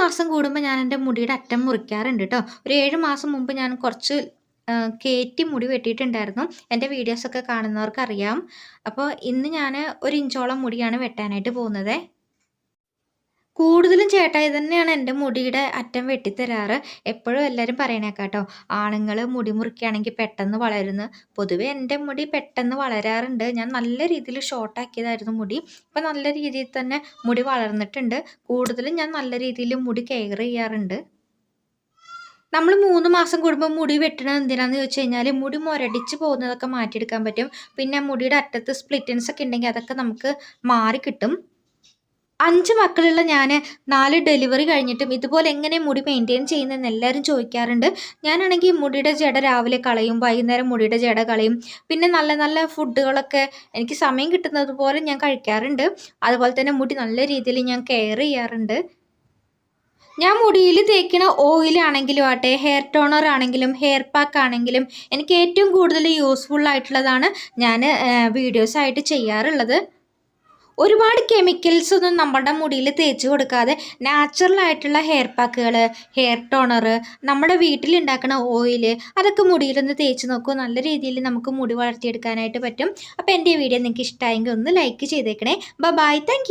മാസം കൂടുമ്പോൾ ഞാൻ എന്റെ മുടിയുടെ അറ്റം മുറിക്കാറുണ്ട് കേട്ടോ ഒരു ഏഴ് മാസം മുമ്പ് ഞാൻ കുറച്ച് കയറ്റി മുടി വെട്ടിയിട്ടുണ്ടായിരുന്നു. എന്റെ വീഡിയോസൊക്കെ കാണുന്നവർക്ക് അറിയാം അപ്പോൾ ഇന്ന് ഞാൻ ഒരു ഇഞ്ചോളം മുടിയാണ് വെട്ടാനായിട്ട് പോകുന്നത്. കൂടുതലും ചേട്ടായി തന്നെയാണ് എന്റെ മുടിയുടെ അറ്റം വെട്ടിത്തരാറ്. എപ്പോഴും എല്ലാവരും പറയണേക്കാട്ടോ ആണുങ്ങൾ മുടി മുറിക്കുകയാണെങ്കിൽ പെട്ടെന്ന് വളരുന്നു. പൊതുവെ എന്റെ മുടി പെട്ടെന്ന് വളരാറുണ്ട്. ഞാൻ നല്ല രീതിയിൽ ഷോർട്ടാക്കിയതായിരുന്നു മുടി. ഇപ്പം നല്ല രീതിയിൽ തന്നെ മുടി വളർന്നിട്ടുണ്ട്. കൂടുതലും ഞാൻ നല്ല രീതിയിൽ മുടി കെയർ ചെയ്യാറുണ്ട്. നമ്മൾ മൂന്ന് മാസം കൂടുമ്പോൾ മുടി വെട്ടണത് എന്തിനാന്ന് ചോദിച്ചു കഴിഞ്ഞാൽ മുടി മുരടിച്ച് പോകുന്നതൊക്കെ മാറ്റിയെടുക്കാൻ പറ്റും. പിന്നെ മുടിയുടെ അറ്റത്ത് സ്പ്ലിറ്റൻസ് ഒക്കെ ഉണ്ടെങ്കിൽ അതൊക്കെ നമുക്ക് മാറി കിട്ടും. അഞ്ച് മക്കളുള്ള ഞാൻ നാല് ഡെലിവറി കഴിഞ്ഞിട്ടും ഇതുപോലെ എങ്ങനെ മുടി മെയിന്റെയിൻ ചെയ്യുന്നതെന്ന് എല്ലാവരും ചോദിക്കാറുണ്ട്. ഞാനാണെങ്കിൽ മുടിയുടെ ജട രാവിലെ കളയും വൈകുന്നേരം മുടിയുടെ ജട കളയും പിന്നെ നല്ല നല്ല ഫുഡുകളൊക്കെ എനിക്ക് സമയം കിട്ടുന്നത് പോലെ ഞാൻ കഴിക്കാറുണ്ട്. അതുപോലെ തന്നെ മുടി നല്ല രീതിയിൽ ഞാൻ കെയർ ചെയ്യാറുണ്ട്. ഞാൻ മുടിയിൽ തേക്കുന്ന ഓയിലാണെങ്കിലും ആട്ടെ ഹെയർ ടോണർ ആണെങ്കിലും ഹെയർ പാക്ക് ആണെങ്കിലും എനിക്ക് ഏറ്റവും കൂടുതൽ യൂസ്ഫുൾ ആയിട്ടുള്ളതാണ് ഞാൻ വീഡിയോസായിട്ട് ചെയ്യാറുള്ളത്. ഒരുപാട് കെമിക്കൽസ് ഒന്നും നമ്മുടെ മുടിയിൽ തേച്ച് കൊടുക്കാതെ നാച്ചുറൽ ആയിട്ടുള്ള ഹെയർ പാക്കുകൾ ഹെയർ ടോണർ നമ്മുടെ വീട്ടിലുണ്ടാക്കുന്ന ഓയിൽ അതൊക്കെ മുടിയിലൊന്ന് തേച്ച് നോക്കൂ. നല്ല രീതിയിൽ നമുക്ക് മുടി വളർത്തിയെടുക്കാനായിട്ട് പറ്റും. അപ്പോൾ എന്റെ വീഡിയോ നിങ്ങൾക്ക് ഇഷ്ടമായെങ്കിൽ ഒന്ന് ലൈക്ക് ചെയ്തേക്കണേ. Bye thank